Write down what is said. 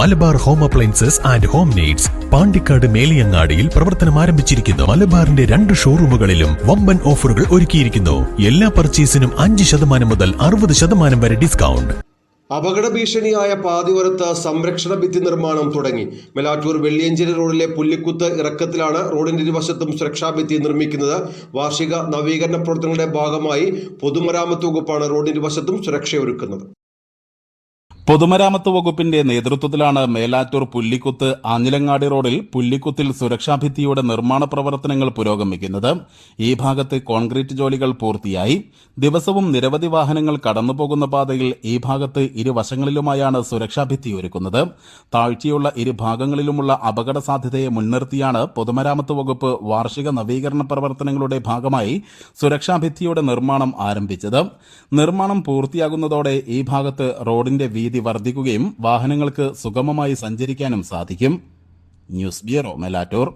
Malabar home appliances and home needs Pandikkad മേലിയങ്ങാടിയിൽ പ്രവർത്തനം ആരംഭിച്ചിരിക്കുന്നു. മലബാറിന്റെ രണ്ട് ഷോറൂമുകളിലും വമ്പൻ ഓഫറുകൾ ഒരുക്കിയിരിക്കുന്നു. എല്ലാ പർച്ചേസിനും അഞ്ച് ശതമാനം മുതൽ അറുപത് ശതമാനം വരെ ഡിസ്കൗണ്ട്. അപകട ഭീഷണിയായ പാതിവരത്ത് സംരക്ഷണ ഭിത്തി നിർമ്മാണം തുടങ്ങി. മെലാറ്റൂർ വെള്ളിയഞ്ചേരി റോഡിലെ പുല്ലിക്കുത്ത് ഇറക്കത്തിലാണ് റോഡിന്റെ ഇരുവശത്തും സുരക്ഷാ ഭിത്തി നിർമ്മിക്കുന്നത്. വാർഷിക നവീകരണ പ്രവർത്തനങ്ങളുടെ ഭാഗമായി പൊതുമരാമത്ത് വകുപ്പാണ് റോഡിന്റെ ഇരുവശത്തും സുരക്ഷയൊരുക്കുന്നത്. പൊതുമരാമത്ത് വകുപ്പിന്റെ നേതൃത്വത്തിലാണ് മേലാറ്റൂർ പുല്ലിക്കുത്ത് ആഞ്ഞിലങ്ങാടി റോഡിൽ പുല്ലിക്കുത്തിൽ സുരക്ഷാഭിത്തിയുടെ നിർമ്മാണ പ്രവർത്തനങ്ങൾ പുരോഗമിക്കുന്നത്. ഈ ഭാഗത്ത് കോൺക്രീറ്റ് ജോലികൾ പൂർത്തിയായി. ദിവസവും നിരവധി വാഹനങ്ങൾ കടന്നുപോകുന്ന പാതയിൽ ഈ ഭാഗത്ത് ഇരുവശങ്ങളിലുമായാണ് സുരക്ഷാഭിത്തി ഒരുക്കുന്നത്. താഴ്ചയുള്ള ഇരുഭാഗങ്ങളിലുമുള്ള അപകട സാധ്യതയെ മുൻനിർത്തിയാണ് പൊതുമരാമത്ത് വകുപ്പ് വാർഷിക നവീകരണ പ്രവർത്തനങ്ങളുടെ ഭാഗമായി സുരക്ഷാഭിത്തിയുടെ നിർമ്മാണം ആരംഭിച്ചത്. നിർമ്മാണം പൂർത്തിയാകുന്നതോടെ ഈ ഭാഗത്ത് റോഡിന്റെ വീതി വർദ്ധിക്കുകയും വാഹനങ്ങൾക്ക് സുഗമമായി സഞ്ചരിക്കാനും സാധിക്കും. News bureau Melattur.